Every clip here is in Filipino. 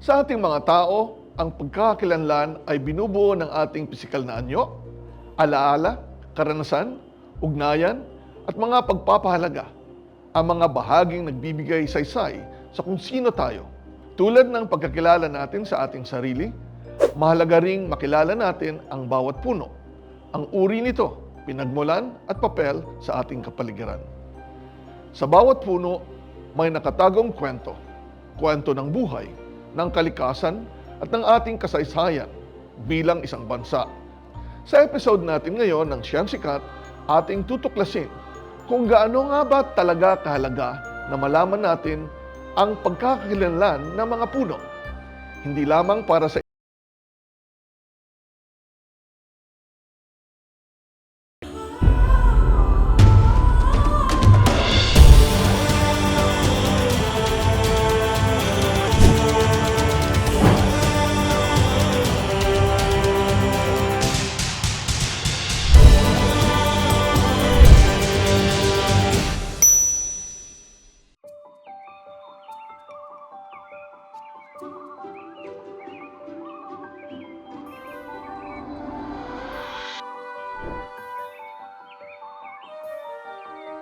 Sa ating mga tao, ang pagkakakilanlan ay binubuo ng ating pisikal na anyo, alaala, karanasan, ugnayan, at mga pagpapahalaga, ang mga bahaging nagbibigay saysay sa kung sino tayo. Tulad ng pagkakilala natin sa ating sarili, mahalaga ring makilala natin ang bawat puno, ang uri nito, pinagmulan at papel sa ating kapaligiran. Sa bawat puno, may nakatagong kwento. Kwento ng buhay, ng kalikasan, at ng ating kasaysayan bilang isang bansa. Sa episode natin ngayon ng Siyang Sikat, ating tutuklasin kung gaano nga ba talaga kahalaga na malaman natin ang pagkakakilanlan ng mga puno. Hindi lamang para sa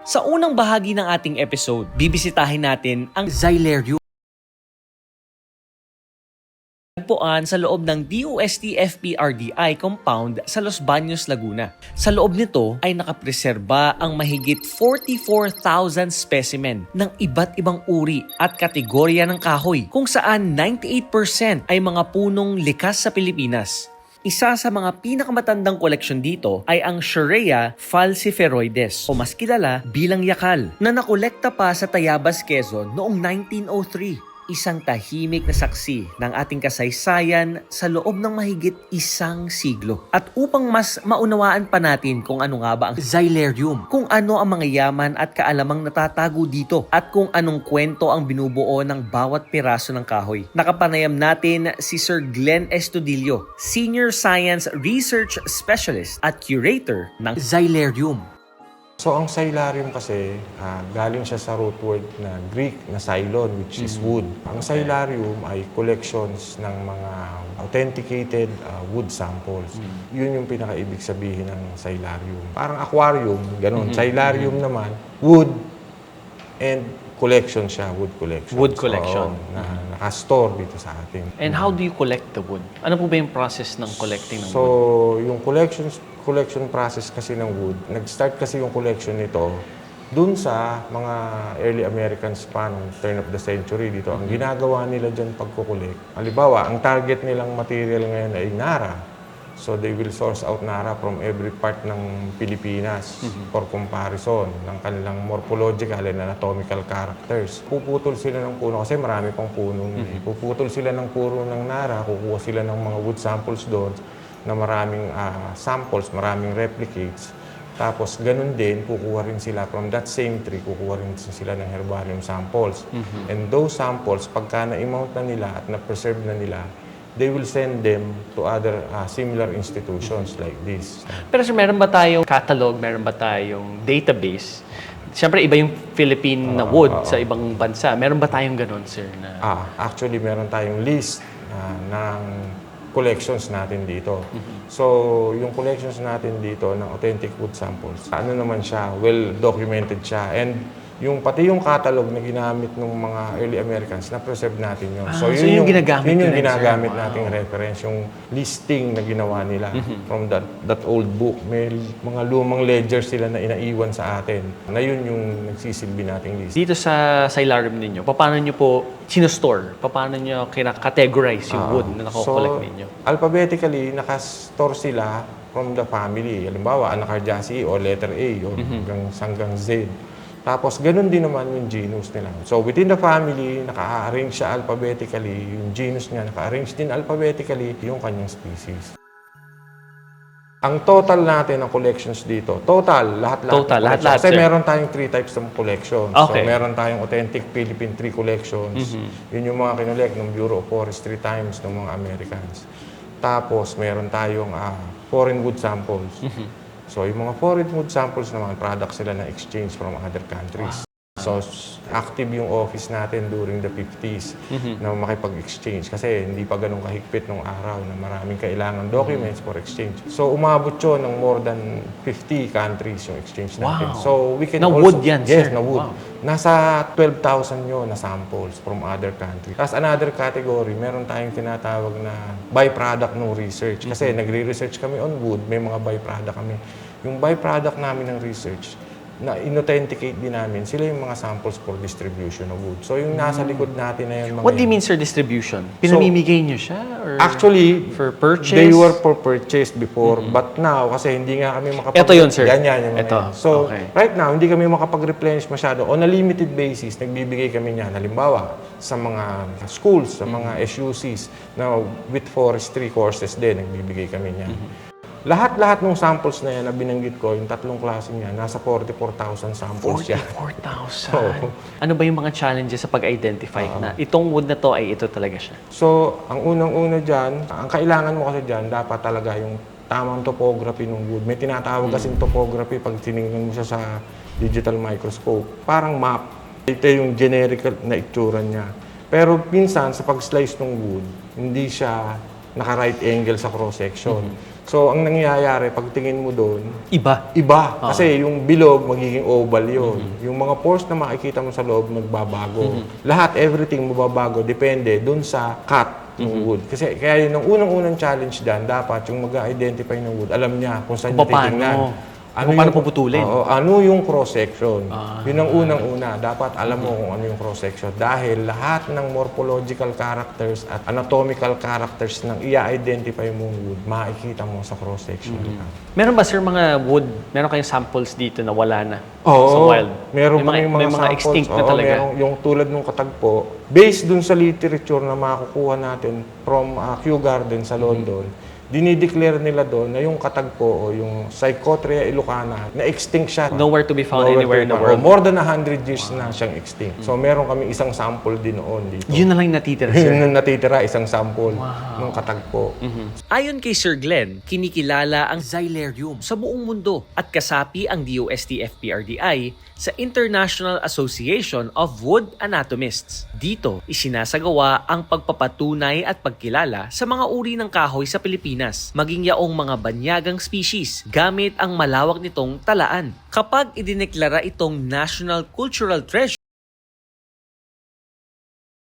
Sa unang bahagi ng ating episode, bibisitahin natin ang Xylarium. Tagpuan sa loob ng DOST FPRDI compound sa Los Baños, Laguna. Sa loob nito ay nakapreserba ang mahigit 44,000 specimen ng iba't ibang uri at kategorya ng kahoy kung saan 98% ay mga punong likas sa Pilipinas. Isa sa mga pinakamatandang koleksyon dito ay ang Sharea falciferoides o mas kilala bilang yakal na nakolekta pa sa Tayabas, Quezon noong 1903. Isang tahimik na saksi ng ating kasaysayan sa loob ng mahigit isang siglo. At upang mas maunawaan pa natin kung ano nga ba ang Xylarium, kung ano ang mga yaman at kaalamang natatago dito, at kung anong kwento ang binubuo ng bawat piraso ng kahoy. Nakapanayam natin si Sir Glenn Estudillo, Senior Science Research Specialist at Curator ng Xylarium. So ang Silarium kasi, ah, galing siya sa root word na Greek na Cylon, which is wood. Ang Silarium ay collections ng mga authenticated ah, wood samples. Yun yung pinakaibig sabihin ng Silarium. Parang aquarium, ganun. Silarium naman, wood and collection siya, wood collection. Wood collection. Oo, na nakastore dito sa atin. And how do you collect the wood? Ano po ba yung process ng collecting ng So, wood? yung collections collection process kasi ng wood, nag-start kasi yung collection nito dun sa mga early Americans pa nung turn of the century dito. Ang ginagawa nila dyan pagkukulik, halimbawa, ang target nilang material ngayon ay Nara. So they will source out Nara from every part ng Pilipinas for comparison ng kanilang morphological and anatomical characters. Puputol sila ng puno kasi marami pang puno. mm Puputol sila ng puno ng Nara, kukuha sila ng mga wood samples doon na maraming ah, samples, maraming replicates. Tapos ganun din, kukuha rin sila from that same tree, kukuha rin sila ng herbarium samples. And those samples, pagka na-mount na nila at na-preserve na nila, they will send them to other ah, similar institutions like this. Pero sir, meron ba tayong catalog, meron ba tayong database? Siyempre, iba yung Philippine na wood sa ibang bansa. Meron ba tayong ganun, sir? Na... Ah, actually, meron tayong list ah, ng collections natin dito. So, yung collections natin dito ng authentic wood samples, ano naman siya, well documented siya. And yung pati yung catalog na ginamit ng mga early Americans, na-preserve natin yun. Ah, so yun yung ginagamit yun yung ginagamit Wow. nating reference, yung listing na ginawa nila from that that old book. May mga lumang ledger sila na inaiwan sa atin. Na yun yung nagsisilbi nating list. Dito sa Silarium ninyo, paano nyo po sinustore? Paano nyo kina-categorize yung Ah, wood na nakokollect so, ninyo? Alphabetically, nakastore sila from the family. Halimbawa, anacardiaceae o letter A o Mhm. hanggang, hanggang Z. Tapos, ganun din naman yung genus nila. So, within the family, naka-arrange siya alphabetically. Yung genus niya, naka-arrange din alphabetically yung kanyang species. Ang total natin ng collections dito, total, lahat-lahat. Total, lahat-lahat, Kasi sir. meron tayong three types ng collections. Okay. So, meron tayong authentic Philippine tree collections. Yun yung mga kinolek ng Bureau of Forestry times ng mga Americans. Tapos, meron tayong ah, foreign wood samples. So, yung mga foreign wood samples naman, products sila na exchange from other countries. So, active yung office natin during the 50s na makipag-exchange kasi hindi pa ganun kahigpit nung araw na maraming kailangan documents for exchange. So, umabot yun ng more than 50 countries yung exchange natin. Wow. So, we can Na also... wood yan, yes, sir. na wood. Wow. Nasa 12,000 yun na samples from other countries. Tapos another category, meron tayong tinatawag na byproduct ng research. Kasi nagre-research kami on wood, may mga byproduct kami. Yung byproduct namin ng research, na inauthenticate din namin, sila yung mga samples for distribution of wood. So yung nasa likod natin na yung mga... What do you mean, sir, distribution? Pinamimigay niyo siya? Or Actually, for purchase? they were for purchase before, but now, kasi hindi nga kami makapag... Ito yun, sir. Yan, yan, yung Ito, yan. So, okay. right now, hindi kami makapag-replenish masyado. On a limited basis, nagbibigay kami niyan. Halimbawa, sa mga schools, sa mga SUCs, na with forestry courses din, nagbibigay kami niyan. Lahat-lahat ng samples na yan na binanggit ko, yung tatlong klase niya, nasa 44,000 samples yan. 44,000. Oo. Ano ba yung mga challenges sa pag-identify na itong wood na to ay ito talaga siya? So, ang unang-una dyan, ang kailangan mo kasi dyan, dapat talaga yung tamang topography ng wood. May tinatawag kasing topography pag tinignan mo siya sa digital microscope. Parang map. Ito yung generic na itsura niya. Pero minsan, sa pag-slice ng wood, hindi siya naka-right angle sa cross-section. So, ang nangyayari, pag tingin mo doon, Iba. Iba. Kasi yung bilog, magiging oval yun. Yung mga pores na makikita mo sa loob, nagbabago. Lahat, everything mababago. Depende dun sa cut ng wood. Kasi kaya yun, ang unang-unang challenge dyan, dapat yung mag-identify ng wood, alam niya kung saan Kung niya paano. titingnan. Kung paano puputulin. Oo, ano yung cross-section. Yun ang unang-una. Dapat alam mo kung ano yung cross-section. Dahil lahat ng morphological characters at anatomical characters ng i-identify mong wood, makikita mo sa cross-section. Meron ba, sir, mga wood, meron kayong samples dito na wala na Oo, sa wild? Meron may mga, mga, may mga samples. extinct na Oo, talaga. merong- yung tulad ng katagpo, based dun sa literature na makukuha natin from uh, Kew Garden sa London, dinideclare nila doon na yung katagpo o yung Psychotria ilocana na extinct siya. Nowhere to be found Nowhere anywhere in the world. More than 100 years na siyang extinct. So meron kami isang sample din noon dito. Yun na lang natitira, Yun sir. na natitira, isang sample ng katagpo. Ayon kay Sir Glenn, kinikilala ang Xylerium sa buong mundo at kasapi ang DOST FPRDI sa International Association of Wood Anatomists. Dito, isinasagawa ang pagpapatunay at pagkilala sa mga uri ng kahoy sa Pilipinas, maging yaong mga banyagang species, gamit ang malawak nitong talaan. Kapag idineklara itong National Cultural Treasure,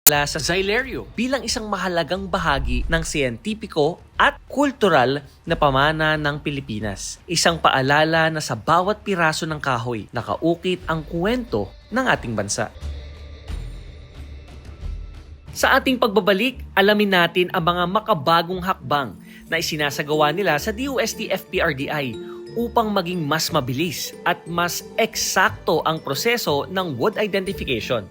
sa Xylerio bilang isang mahalagang bahagi ng siyentipiko at kultural na pamana ng Pilipinas. Isang paalala na sa bawat piraso ng kahoy, nakaukit ang kwento ng ating bansa. Sa ating pagbabalik, alamin natin ang mga makabagong hakbang na isinasagawa nila sa DOST FPRDI upang maging mas mabilis at mas eksakto ang proseso ng wood identification.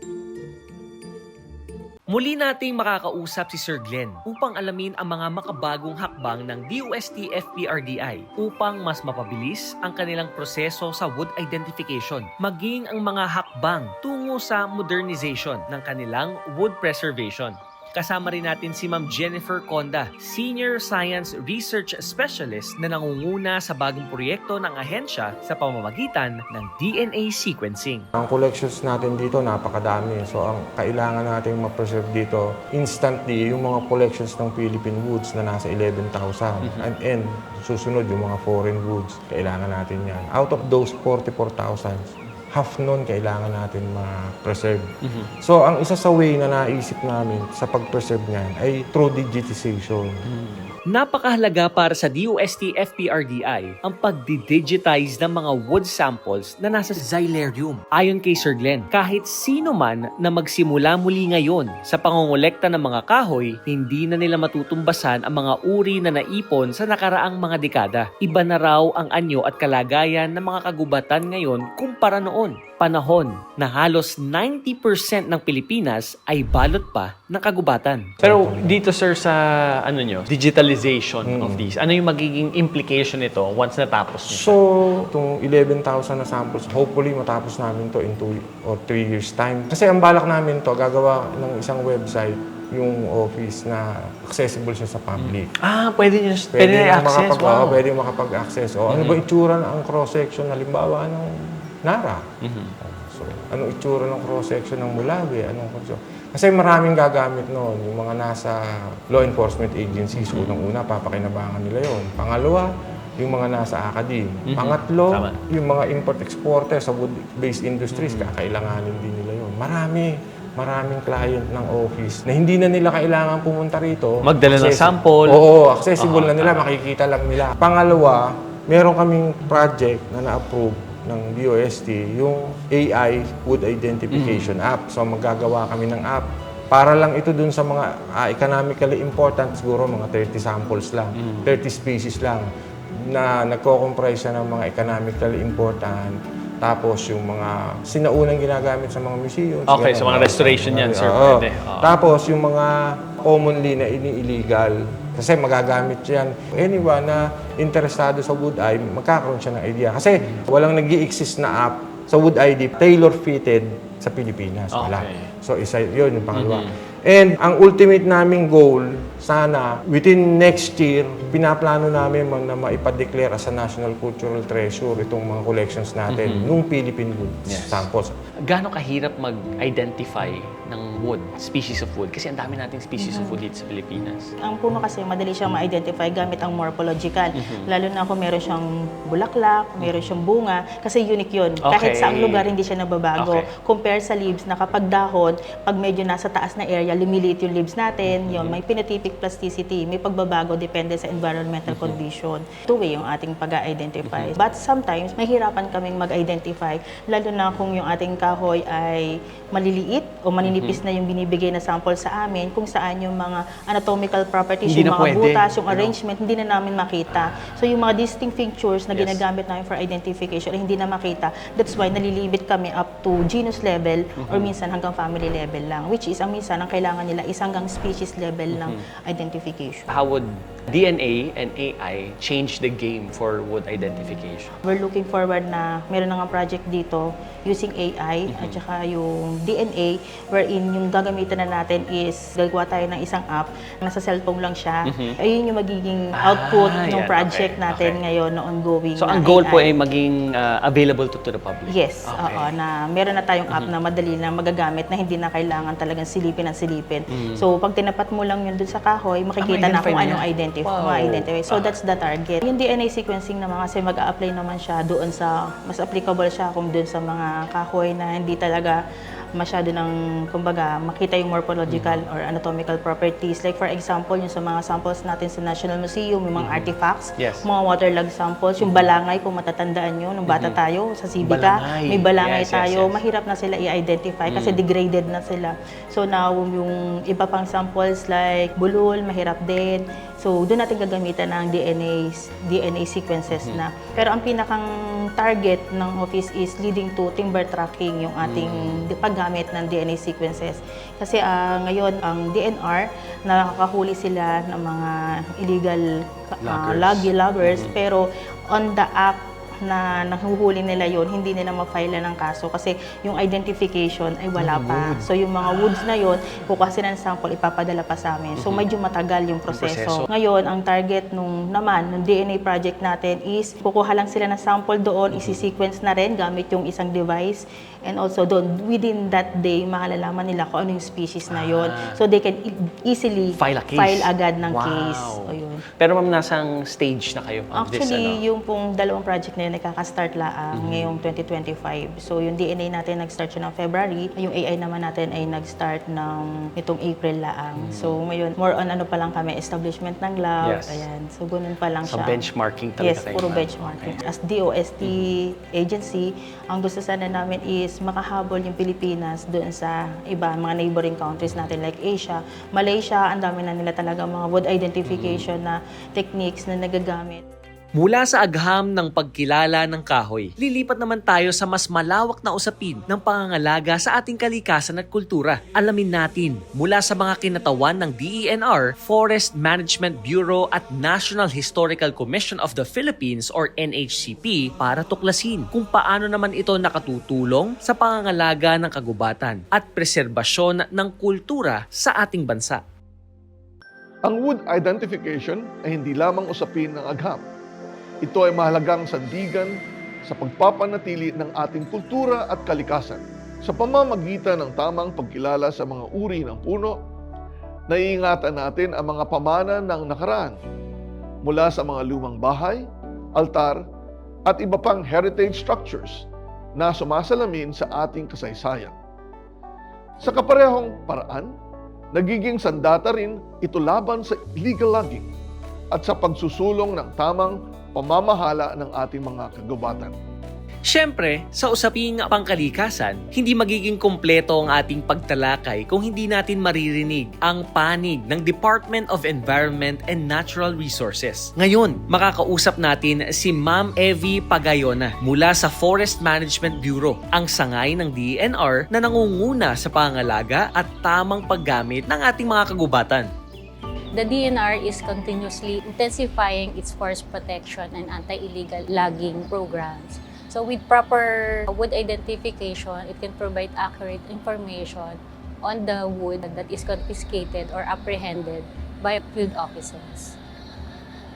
Muli nating makakausap si Sir Glenn upang alamin ang mga makabagong hakbang ng DOST FPRDI upang mas mapabilis ang kanilang proseso sa wood identification, maging ang mga hakbang tungo sa modernization ng kanilang wood preservation. Kasama rin natin si Ma'am Jennifer Conda, Senior Science Research Specialist na nangunguna sa bagong proyekto ng ahensya sa pamamagitan ng DNA sequencing. Ang collections natin dito napakadami. So ang kailangan nating ma-preserve dito instantly yung mga collections ng Philippine woods na nasa 11,000. And, and susunod yung mga foreign woods. Kailangan natin yan. Out of those 44,000, half nun kailangan natin ma-preserve. So ang isa sa way na naisip namin sa pag-preserve niyan ay through digitization. Napakahalaga para sa DOST FPRDI ang pagdi-digitize ng mga wood samples na nasa Xylerium. Ayon kay Sir Glenn, kahit sino man na magsimula muli ngayon sa pangongolekta ng mga kahoy, hindi na nila matutumbasan ang mga uri na naipon sa nakaraang mga dekada. Iba na raw ang anyo at kalagayan ng mga kagubatan ngayon kumpara noon panahon na halos 90% ng Pilipinas ay balot pa ng kagubatan. Pero dito, sir, sa ano nyo, digitalization of these, ano yung magiging implication nito once natapos nyo? So, itong 11,000 na samples, hopefully matapos namin to in 2 or 3 years time. Kasi ang balak namin to, gagawa ng isang website yung office na accessible siya sa public. Ah, pwede nyo, pwede, nyo na access. makapag- Wow. pwede makapag-access. O, ano ba itsura ng cross-section, halimbawa, ng Nara? So, anong itsura ng cross-section ng Mulawi, anong cross Kasi maraming gagamit noon, yung mga nasa law enforcement agencies, unang-una, papakinabangan nila yon. Pangalawa, yung mga nasa academe. Pangatlo, Tama. yung mga import-exporter sa wood-based industries, kakailanganin din nila yon. Marami, maraming client ng office na hindi na nila kailangan pumunta rito. Magdala ng sample. Oo, accessible Oo, na nila, makikita lang nila. Pangalawa, meron kaming project na na-approve ng DOST, yung AI Wood Identification App. So magagawa kami ng app. Para lang ito dun sa mga ah, economically important, siguro mga 30 samples lang, 30 species lang, na nagko-comprise siya ng mga economically important, tapos yung mga sinaunang ginagamit sa mga museums. Okay, so mga restoration yan, sir, Oo. pwede. Oo. Tapos yung mga commonly na ini-illegal, kasi magagamit yan. Anyone na interesado sa Wood ID, magkakaroon siya ng idea. Kasi walang nag exist na app sa Wood ID tailor-fitted sa Pilipinas. Wala. Okay. So isa yun yung pangalawa. And ang ultimate naming goal, sana within next year, pinaplano namin ma- na maipa-declare as a national cultural treasure itong mga collections natin nung Philippine wood Yes. samples. Gaano kahirap mag-identify ng wood, species of wood? Kasi ang dami nating species of wood dito sa Pilipinas. Ang puno kasi madali siyang ma-identify gamit ang morphological. Mhm. Lalo na kung meron siyang bulaklak, meron siyang bunga, kasi unique yun. Kahit Okay. sa lugar, hindi siya nababago. Okay. Compare sa leaves na kapag dahon, pag medyo nasa taas na area, lumiliit yung leaves natin, yun, may phenotypic plasticity, may pagbabago depende sa environmental Mhm. condition. Two-way yung ating pag-identify. But sometimes, mahirapan kaming mag-identify, lalo na kung yung ating kahoy ay maliliit o maninipis Mhm. na yung binibigay na sample sa amin, kung saan yung mga anatomical properties, Hindi yung na mga pwede. butas, yung Ano? arrangement, hindi na namin makita. So yung mga distinct features na Yes. ginagamit namin for identification ay hindi na makita. That's why nalilimit kami up to genus level or Mhm. minsan hanggang family level lang. Which is, ang minsan, ang kailangan nila is hanggang species level ng Mhm. identification. How would DNA and AI change the game for wood identification? We're looking forward na meron na nga project dito using AI Mhm. at saka yung DNA wherein yung gagamitan na natin is gagawa tayo ng isang app nasa cellphone lang siya. Ayun yung magiging Mhm. Ah, output ng project Okay, natin okay. ngayon na ongoing So na ang goal po AI. ay maging uh, available to, to the public? Yes, Okay. Oo, na meron na tayong app na madali na magagamit na hindi na kailangan talagang silipin ang silipin. So, pag tinapat mo lang yun dun sa kahoy, makikita na ma-identify kung na anong yan. Identify. Wow. ma-identify. So, Ah. that's the target. Yung DNA sequencing naman kasi mag-a-apply naman siya doon sa, mas applicable siya kung doon sa mga kahoy na hindi talaga masyado ng, kumbaga, makita yung morphological Mm-hmm. or anatomical properties. Like for example, yung sa mga samples natin sa National Museum, yung mga artifacts, Mm-hmm. Yes. mga waterlogged samples, yung balangay, kung matatandaan nyo, nung bata tayo, sa Civica, Balangay. may balangay Yes, yes, tayo, yes. mahirap na sila i-identify kasi degraded na sila. So now, yung iba pang samples like bulol, mahirap din. So doon natin gagamitan ng DNA, DNA sequences na. Pero ang pinakang target ng office is leading to timber tracking, yung ating paggamit ng DNA sequences. Kasi ah, ngayon, ang DNR, nakakahuli sila ng mga illegal uh, Loggers. loggers, pero on the act na nahuhuli nila yon hindi nila ma-file ng kaso kasi yung identification ay wala pa. So yung mga woods na yon kukuha sila ng sample, ipapadala pa sa amin. So medyo matagal yung proseso. Ngayon, ang target nung naman, nung DNA project natin is kukuha lang sila ng sample doon, isi-sequence na rin gamit yung isang device and also doon, within that day, makalalaman nila kung ano yung species na yon So they can e- easily File a case. agad ng Wow. case. O yun. Pero ma'am, nasang stage na kayo of this, Actually, ano? yung pong dalawang project na yun, nakaka-start laang ngayong 2025. So, yung DNA natin nag-start siya ng February. Yung AI naman natin ay nag-start ng itong April laang. So, ngayon, more on ano pa lang kami, establishment ng lab. Yes. Ayan. So, ganun pa lang So, siya. benchmarking talaga Yes, puro ma'am. benchmarking. As DOST agency, ang gusto sana namin is makahabol yung Pilipinas doon sa iba, mga neighboring countries natin like Asia, Malaysia, ang dami na nila talaga mga wood identification na techniques na nagagamit. Mula sa agham ng pagkilala ng kahoy, lilipat naman tayo sa mas malawak na usapin ng pangangalaga sa ating kalikasan at kultura. Alamin natin mula sa mga kinatawan ng DENR, Forest Management Bureau at National Historical Commission of the Philippines or NHCP para tuklasin kung paano naman ito nakatutulong sa pangangalaga ng kagubatan at preserbasyon ng kultura sa ating bansa. Ang wood identification ay hindi lamang usapin ng agham. Ito ay mahalagang sandigan sa pagpapanatili ng ating kultura at kalikasan. Sa pamamagitan ng tamang pagkilala sa mga uri ng puno, naiingatan natin ang mga pamana ng nakaraan mula sa mga lumang bahay, altar, at iba pang heritage structures na sumasalamin sa ating kasaysayan. Sa kaparehong paraan, nagiging sandata rin ito laban sa illegal logging at sa pagsusulong ng tamang pamamahala ng ating mga kagubatan. Siyempre, sa usaping pangkalikasan, hindi magiging kompleto ang ating pagtalakay kung hindi natin maririnig ang panig ng Department of Environment and Natural Resources. Ngayon, makakausap natin si Ma'am Evie Pagayona mula sa Forest Management Bureau, ang sangay ng DNR na nangunguna sa pangalaga at tamang paggamit ng ating mga kagubatan. The DNR is continuously intensifying its forest protection and anti-illegal logging programs. So with proper wood identification, it can provide accurate information on the wood that is confiscated or apprehended by field officers.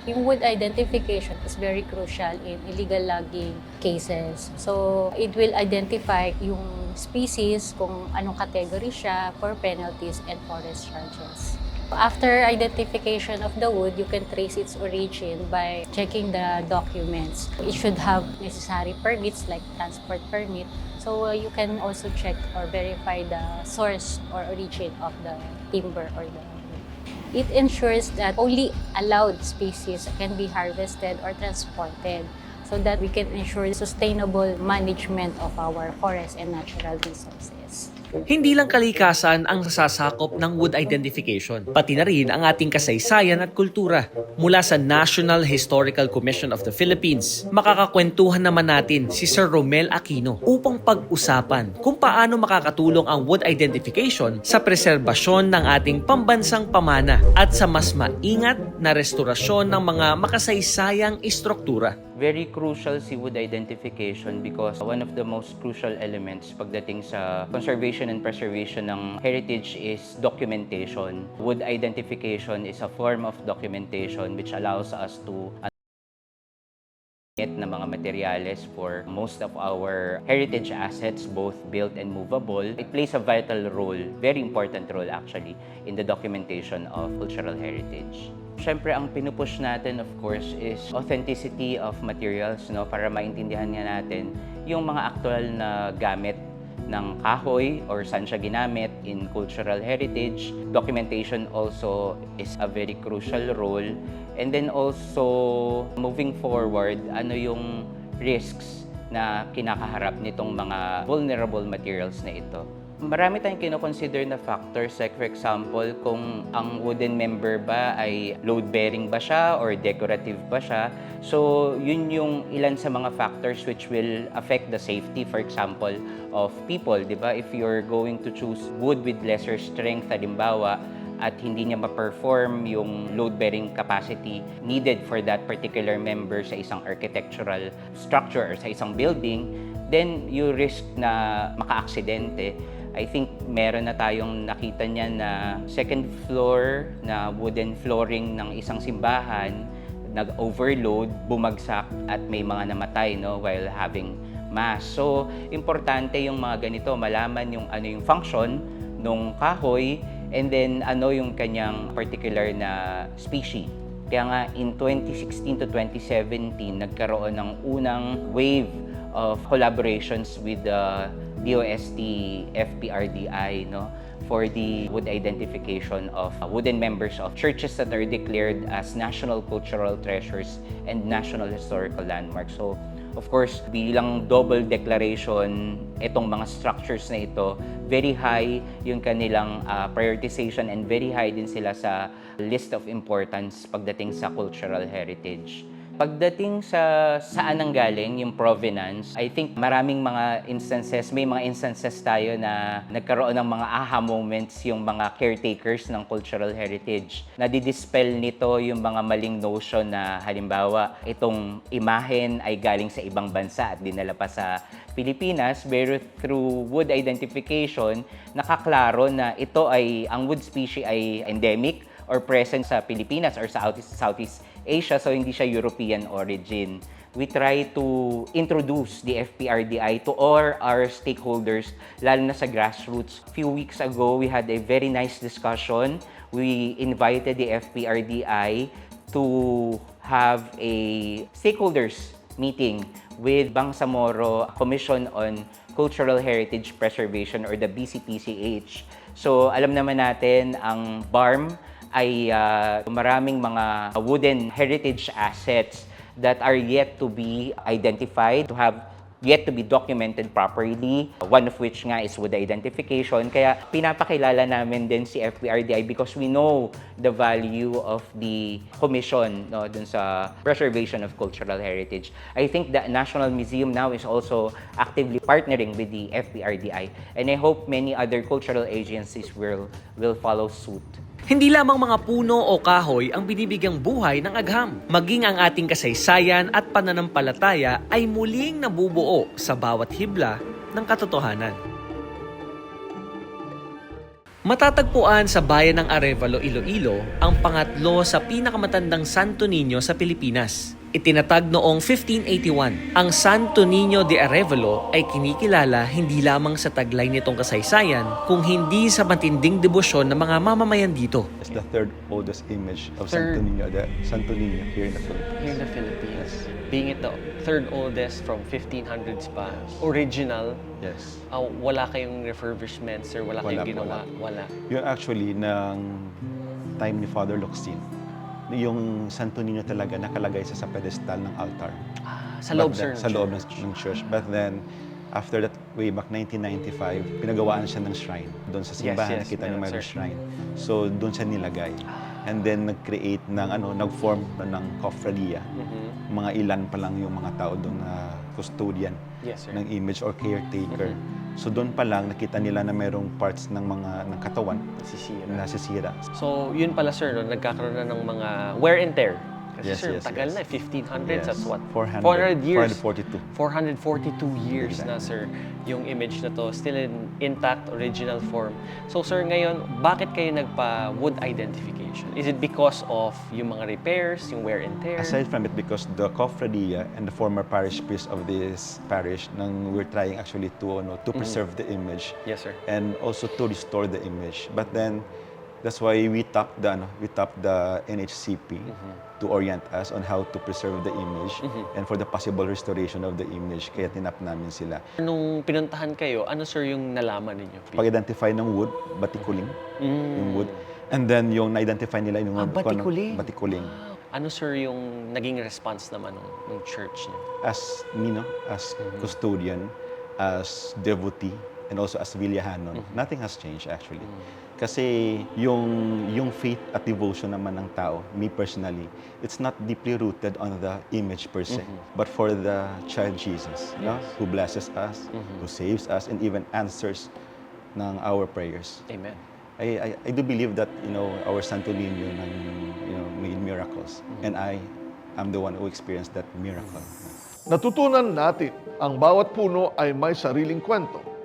Yung wood identification is very crucial in illegal logging cases. So, it will identify yung species, kung anong category siya, for penalties and forest charges. After identification of the wood, you can trace its origin by checking the documents. It should have necessary permits like transport permit. So uh, you can also check or verify the source or origin of the timber or the. It ensures that only allowed species can be harvested or transported so that we can ensure sustainable management of our forests and natural resources. Hindi lang kalikasan ang sasakop ng wood identification, pati na rin ang ating kasaysayan at kultura. Mula sa National Historical Commission of the Philippines, makakakwentuhan naman natin si Sir Romel Aquino upang pag-usapan kung paano makakatulong ang wood identification sa preserbasyon ng ating pambansang pamana at sa mas maingat na restorasyon ng mga makasaysayang istruktura. Very crucial si wood identification because one of the most crucial elements pagdating sa conservation and preservation ng heritage is documentation. Wood identification is a form of documentation which allows us to na mga materyales for most of our heritage assets, both built and movable. It plays a vital role, very important role actually, in the documentation of cultural heritage. Siyempre, ang pinupush natin, of course, is authenticity of materials, no? Para maintindihan nga natin yung mga aktual na gamit ng kahoy or saan siya ginamit in cultural heritage. Documentation also is a very crucial role. And then also, moving forward, ano yung risks na kinakaharap nitong mga vulnerable materials na ito. Marami tayong kinoconsider na factors like for example kung ang wooden member ba ay load-bearing ba siya or decorative ba siya. So yun yung ilan sa mga factors which will affect the safety for example of people, 'di ba? If you're going to choose wood with lesser strength halimbawa at hindi niya ma-perform yung load-bearing capacity needed for that particular member sa isang architectural structure or sa isang building, then you risk na maka-aksidente. I think meron na tayong nakita niya na second floor na wooden flooring ng isang simbahan nag-overload, bumagsak at may mga namatay no while having mass. So, importante yung mga ganito, malaman yung ano yung function nung kahoy and then ano yung kanyang particular na species. Kaya nga in 2016 to 2017 nagkaroon ng unang wave of collaborations with the DOST FPRDI no for the wood identification of uh, wooden members of churches that are declared as national cultural treasures and national historical landmarks. So Of course, bilang double declaration, itong mga structures na ito, very high yung kanilang uh, prioritization and very high din sila sa list of importance pagdating sa cultural heritage. Pagdating sa saan ang galing yung provenance, I think maraming mga instances, may mga instances tayo na nagkaroon ng mga aha moments yung mga caretakers ng cultural heritage. Nadidispel nito yung mga maling notion na halimbawa itong imahen ay galing sa ibang bansa at dinala pa sa Pilipinas, pero through wood identification, nakaklaro na ito ay, ang wood species ay endemic or present sa Pilipinas or sa Southeast, Asia, so hindi siya European origin. we try to introduce the FPRDI to all our stakeholders, lalo na sa grassroots. A few weeks ago, we had a very nice discussion. We invited the FPRDI to have a stakeholders meeting with Bangsamoro Commission on Cultural Heritage Preservation or the BCPCH. So alam naman natin ang BARM ay ah, maraming mga wooden heritage assets that are yet to be identified, to have yet to be documented properly. One of which nga is wood identification. Kaya pinapakilala namin din si FPRDI because we know the value of the commission no, dun sa preservation of cultural heritage. I think the National Museum now is also actively partnering with the FPRDI. And I hope many other cultural agencies will, will follow suit. Hindi lamang mga puno o kahoy ang binibigyang buhay ng agham. Maging ang ating kasaysayan at pananampalataya ay muling nabubuo sa bawat hibla ng katotohanan. Matatagpuan sa bayan ng Arevalo, Iloilo ang pangatlo sa pinakamatandang Santo Niño sa Pilipinas. Itinatag noong 1581, ang Santo Niño de Arevalo ay kinikilala hindi lamang sa taglay nitong kasaysayan, kung hindi sa matinding debosyon ng mga mamamayan dito. It's the third oldest image of Third. Santo Niño, the Santo Niño here in the Philippines. Here in the Philippines. Being it the third oldest from 1500s pa, original, Yes. ah, wala kayong refurbishments or wala, Wala kayong ginawa? Wala. Yung actually, ng time ni Father Locsin, yung Santo Niño talaga nakalagay sa sa pedestal ng altar. Ah, sa loob, then- sir. Sa loob ng, ng church. But then, after that, way back 1995, pinagawaan siya ng shrine. Doon sa simbahan, yes, nakita niyo sir. shrine. So, doon siya nilagay. And then, nag-create ng, ano, nag-form na ng cofradia. Mhm. Mga ilan pa lang yung mga tao doon na custodian Yes, sir. ng image or caretaker. Mm-hmm. So doon pa lang nakita nila na merong parts ng mga ng katawan Nasisira. na nasisira. So, yun pala, sir, no? nagkakaroon na ng mga wear and tear. Yes, sir, yes, tagal yes. na, eh, 1500s, that's what? 400, 400 years. 442. 442 years na, Exactly. sir, yung image na to. Still in intact, original form. So, sir, ngayon, bakit kayo nagpa-wood identification? Is it because of yung mga repairs, yung wear and tear? Aside from it, because the cofradia and the former parish priest of this parish, nang we're trying actually to, ano, to preserve the image Yes, sir. and also to restore the image. But then, that's why we tapped the, ano, we tapped the NHCP to orient us on how to preserve the image and for the possible restoration of the image. Kaya tinap namin sila. Nung pinuntahan kayo, ano, sir, yung nalaman ninyo? Pag-identify ng wood, batikuling, Mm. yung wood. And then yung na-identify nila yung Ah, kung ano- batikuling. batikuling. Ano, sir, yung naging response naman ng, ng church niyo? As me, no, as custodian, as devotee, and also as Villahanon, nothing has changed actually. Kasi yung yung faith at devotion naman ng tao, me personally, it's not deeply rooted on the image per se, but for the child Jesus, no? who blesses us, who saves us, and even answers ng our prayers. Amen. I, I, I do believe that you know our Santo Niño nang, you know made miracles and I am the one who experienced that miracle. Natutunan natin ang bawat puno ay may sariling kwento.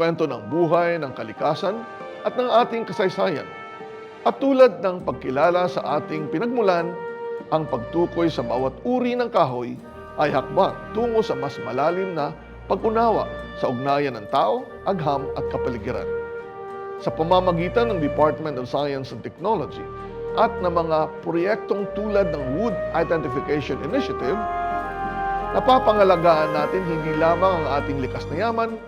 Kwento ng buhay, ng kalikasan, at ng ating kasaysayan. At tulad ng pagkilala sa ating pinagmulan, ang pagtukoy sa bawat uri ng kahoy ay hakbang tungo sa mas malalim na pag-unawa sa ugnayan ng tao, agham at kapaligiran. Sa pamamagitan ng Department of Science and Technology at ng mga proyektong tulad ng Wood Identification Initiative, napapangalagaan natin hindi lamang ang ating likas na yaman,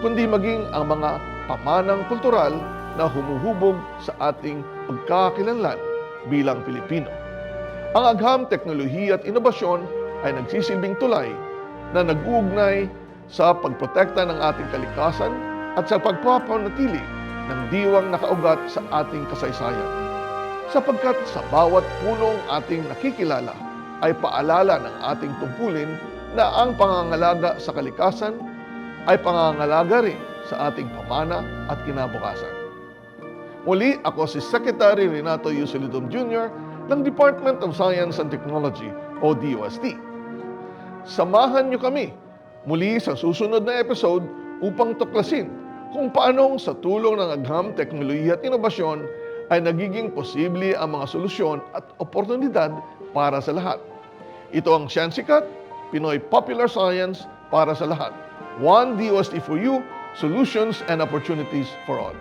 kundi maging ang mga pamanang kultural na humuhubog sa ating pagkakakilanlan bilang Pilipino. Ang agham, teknolohiya at inobasyon ay nagsisilbing tulay na nag-uugnay sa pagprotekta ng ating kalikasan at sa pagpapanatili ng diwang nakaugat sa ating kasaysayan. Sapagkat sa bawat punong ating nakikilala ay paalala ng ating tungkulin na ang pangangalaga sa kalikasan ay pangangalaga rin sa ating pamana at kinabukasan. Muli, ako si Secretary Renato Yusilidum Jr. ng Department of Science and Technology o DOST. Samahan niyo kami muli sa susunod na episode upang tuklasin kung paanong sa tulong ng agham, teknolohiya at inobasyon ay nagiging posible ang mga solusyon at oportunidad para sa lahat. Ito ang Siyansikat Pinoy Popular Science para sa lahat. One DOST for you, solutions and opportunities for all.